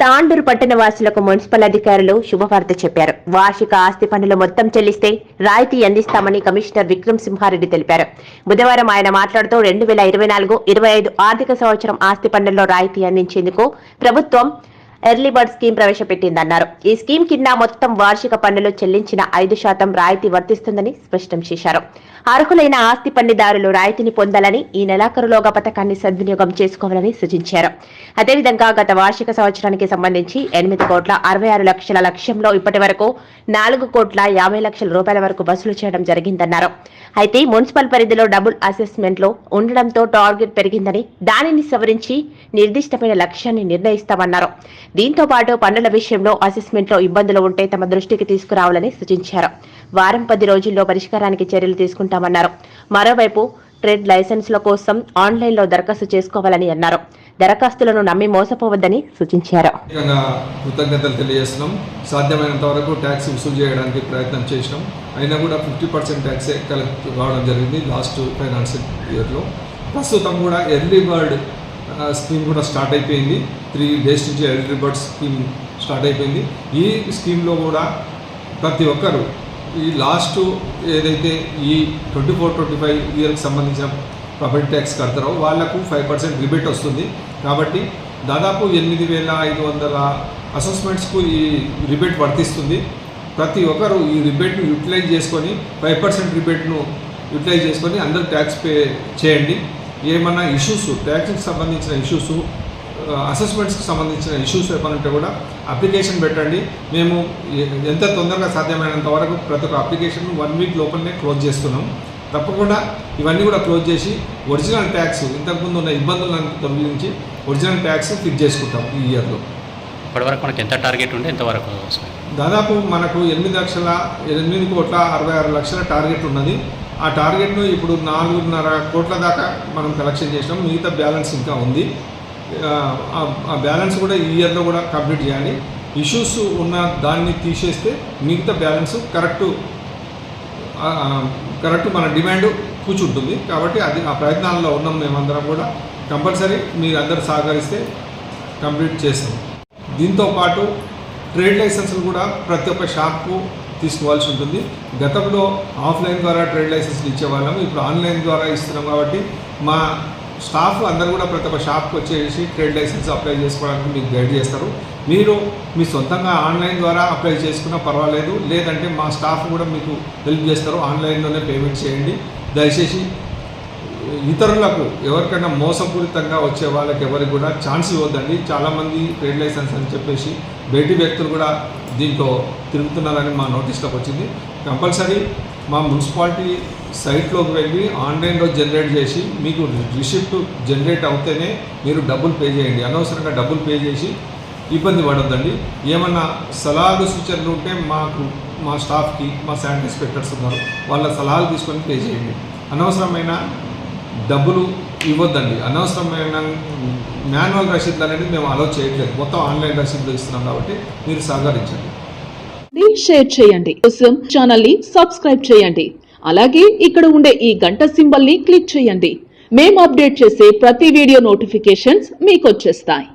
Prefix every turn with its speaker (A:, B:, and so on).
A: తాండూరు పట్టణ వాసులకు మున్సిపల్ అధికారులు శుభవార్త చెప్పారు. వార్షిక ఆస్తి పన్నులు మొత్తం చెల్లిస్తే రాయితీ అందిస్తామని కమిషనర్ విక్రమ్ సింహారెడ్డి తెలిపారు. బుధవారం ఆయన మాట్లాడుతూ రెండు వేల ఇరవై నాలుగు ఇరవై ఐదు ఆర్థిక సంవత్సరం ఆస్తి పన్నుల్లో రాయితీ అందించేందుకు ప్రభుత్వం ఎర్లీ బర్డ్ స్కీమ్ ప్రవేశపెట్టిందన్నారు. ఈ స్కీమ్ కింద మొత్తం వార్షిక పన్నులు చెల్లించిన ఐదు శాతం రాయితీ వర్తిస్తుందని స్పష్టం చేశారు. అర్హులైన ఆస్తి పన్నుదారులు రాయితీని పొందాలని ఈ నెలాఖరులోగా పథకాన్ని సద్వినియోగం చేసుకోవాలని సూచించారు. అదేవిధంగా గత వార్షిక సంవత్సరానికి సంబంధించి ఎనిమిది కోట్ల అరవై ఆరు లక్షల లక్ష్యంలో ఇప్పటి వరకు నాలుగు కోట్ల యాభై లక్షల రూపాయల వరకు వసూలు చేయడం జరిగిందన్నారు. అయితే మున్సిపల్ పరిధిలో డబుల్ అసెస్మెంట్లో ఉండడంతో టార్గెట్ పెరిగిందని దానిని సవరించి నిర్దిష్టమైన లక్ష్యాన్ని నిర్ణయిస్తామన్నారు. దీంతో పాటు పన్నుల విషయంలో అసెస్మెంట్లో ఇబ్బందులు ఉంటే తమ దృష్టికి తీసుకురావాలని సూచించారు. వారం పది రోజుల్లో పరిష్కారానికి చర్యలు తీసుకుంటామన్నారు. మరోవైపు ట్రేడ్ లైసెన్స్ల కోసం ఆన్లైన్లో దరఖాస్తు చేసుకోవాలని అన్నారు. దరఖాస్తులను నమ్మి మోసపోవద్దని సూచించారు.
B: కృతజ్ఞతలు తెలియజేస్తున్నాం. సాధ్యమైనంత వరకు ట్యాక్స్ వసూలు చేయడానికి ప్రయత్నం చేసినాం. అయినా కూడా ఫిఫ్టీ పర్సెంట్ ట్యాక్స్ కలెక్ట్ కావడం జరిగింది లాస్ట్ ఫైనాన్షియల్ ఇయర్లో. ప్రస్తుతం కూడా ఎర్లీ బర్డ్ స్కీమ్ కూడా స్టార్ట్ అయిపోయింది. త్రీ డేస్ నుంచి ఎర్లీ బర్డ్ స్కీమ్ స్టార్ట్ అయిపోయింది. ఈ స్కీమ్లో కూడా ప్రతి ఒక్కరు ఈ లాస్ట్ ఏదైతే ఈ ట్వంటీ ఫోర్ ట్వంటీ ఫైవ్ ఇయర్కి సంబంధించిన ప్రాపర్టీ ట్యాక్స్ కడతారో వాళ్ళకు ఫైవ్ పర్సెంట్ రిబేట్ వస్తుంది. కాబట్టి దాదాపు ఎనిమిది వేల ఐదు వందల అసెస్మెంట్స్కు ఈ రిబేట్ వర్తిస్తుంది. ప్రతి ఒక్కరు ఈ రిబేట్ను యూటిలైజ్ చేసుకొని ఫైవ్ పర్సెంట్ రిబేట్ను యూటిలైజ్ చేసుకొని అందరూ ట్యాక్స్ పే చేయండి. ఏమన్నా ఇష్యూస్ ట్యాక్స్కి సంబంధించిన ఇష్యూస్ అసెస్మెంట్స్కి సంబంధించిన ఇష్యూస్ ఏమైనా ఉంటే కూడా అప్లికేషన్ పెట్టండి. మేము ఎంత తొందరగా సాధ్యమైనంత వరకు ప్రతి ఒక్క అప్లికేషన్ వన్ వీక్ లోపలనే క్లోజ్ చేస్తున్నాం. తప్పకుండా ఇవన్నీ కూడా క్లోజ్ చేసి ఒరిజినల్ ట్యాక్స్ ఇంతకుముందు ఉన్న ఇబ్బందులను తొలగించి ఒరిజినల్ ట్యాక్స్ ఫిక్స్ చేసుకుంటాం ఈ ఇయర్లో
C: ఇప్పటివరకు మనకి ఎంత టార్గెట్ ఉంటే ఎంతవరకు
B: దాదాపు మనకు ఎనిమిది లక్షల ఎనిమిది కోట్ల అరవై ఆరు లక్షల టార్గెట్ ఉన్నది. ఆ టార్గెట్ను ఇప్పుడు నాలుగున్నర కోట్ల దాకా మనం కలెక్షన్ చేసినాం. మిగతా బ్యాలెన్స్ ఇంకా ఉంది. ఆ, బ్యాలెన్స్ కూడా ఈ ఇయర్లో కూడా కంప్లీట్ చేయాలి. ఇష్యూస్ ఉన్న దాన్ని తీసేస్తే మిగతా బ్యాలెన్స్ కరెక్ట్ కరెక్ట్ మన డిమాండ్ కూర్చుంటుంది. కాబట్టి అది ఆ ప్రయత్నాల్లో ఉన్నాం మేమందరం కూడా. కంపల్సరీ మీరు అందరు సహకరిస్తే కంప్లీట్ చేస్తాం. దీంతో పాటు ట్రేడ్ లైసెన్సులు కూడా ప్రతి ఒక్క షాప్కు తీసుకోవాల్సి ఉంటుంది. గతంలో ఆఫ్లైన్ ద్వారా ట్రేడ్ లైసెన్స్లు ఇచ్చేవాళ్ళము ఇప్పుడు ఆన్లైన్ ద్వారా ఇస్తున్నాం కాబట్టి మా స్టాఫ్ అందరు కూడా ప్రతి ఒక్క షాప్కి వచ్చేసి ట్రేడ్ లైసెన్స్ అప్లై చేసుకోవడానికి మీకు గైడ్ చేస్తారు. మీరు మీ సొంతంగా ఆన్లైన్ ద్వారా అప్లై చేసుకున్నా పర్వాలేదు. లేదంటే మా స్టాఫ్ కూడా మీకు హెల్ప్ చేస్తారు. ఆన్లైన్లోనే పేమెంట్ చేయండి. దయచేసి ఇతరులకు ఎవరికైనా మోసపూరితంగా వచ్చే వాళ్ళకి ఎవరికి కూడా ఛాన్స్ ఇవ్వద్దండి. చాలామంది ట్రేడ్ లైసెన్స్ అని చెప్పేసి బయటి వ్యక్తులు కూడా దీంట్లో తిరుగుతున్నారని మా నోటీస్లోకి వచ్చింది. కంపల్సరీ మా మున్సిపాలిటీ సైట్లోకి వెళ్ళి ఆన్లైన్లో జనరేట్ చేసి మీకు రిసిప్ట్ జనరేట్ అవుతేనే మీరు డబ్బులు పే చేయండి. అనవసరంగా డబ్బులు పే చేసి ఇబ్బంది పడద్దండి. ఏమన్నా సలహాలు సూచనలు ఉంటే మాకు మా స్టాఫ్కి మా శానిటరీ ఇన్స్పెక్టర్స్ ఉన్నారు. వాళ్ళ సలహాలు తీసుకొని పే చేయండి. అనవసరమైన డబ్బులు ఇవ్వద్దండి. అనవసరమైన మాన్యువల్ రసీదులు అనేది మేము అలో చేయట్లేదు. మొత్తం ఆన్లైన్ రసీదులు ఇస్తున్నాం కాబట్టి మీరు సహకరించండి
D: షేర్ చేయండి. కోసం ఛానల్ని సబ్స్క్రైబ్ చేయండి. అలాగే ఇక్కడ ఉండే ఈ గంట సింబల్ని క్లిక్ చేయండి. మేము అప్డేట్ చేసే ప్రతి వీడియో నోటిఫికేషన్స్ మీకు వచ్చేస్తాయి.